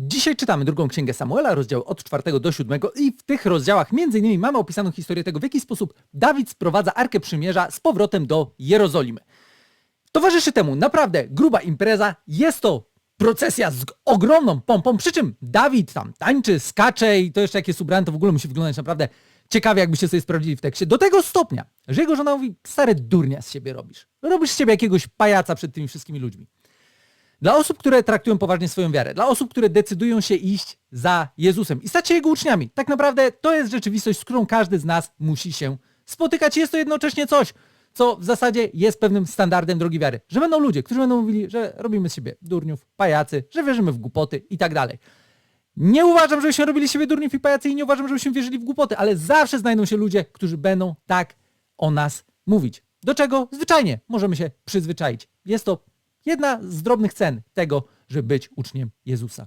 Dzisiaj czytamy drugą księgę Samuela, rozdziały od 4 do 7 i w tych rozdziałach innymi mamy opisaną historię tego, w jaki sposób Dawid sprowadza Arkę Przymierza z powrotem do Jerozolimy. Towarzyszy temu naprawdę gruba impreza, jest to procesja z ogromną pompą, przy czym Dawid tam tańczy, skacze i to jeszcze jak jest ubrany, to w ogóle musi wyglądać naprawdę ciekawie, jakbyście sobie sprawdzili w tekście. Do tego stopnia, że jego żona mówi, stary durnia z siebie robisz. Robisz z siebie jakiegoś pajaca przed tymi wszystkimi ludźmi. Dla osób, które traktują poważnie swoją wiarę, dla osób, które decydują się iść za Jezusem i stać się Jego uczniami, tak naprawdę to jest rzeczywistość, z którą każdy z nas musi się spotykać. Jest to jednocześnie coś, co w zasadzie jest pewnym standardem drogi wiary. Że będą ludzie, którzy będą mówili, że robimy z siebie durniów, pajacy, że wierzymy w głupoty i tak dalej. Nie uważam, żebyśmy robili siebie durniów i pajacy i nie uważam, żebyśmy wierzyli w głupoty, ale zawsze znajdą się ludzie, którzy będą tak o nas mówić. Do czego zwyczajnie możemy się przyzwyczaić. Jest to jedna z drobnych cen tego, żeby być uczniem Jezusa.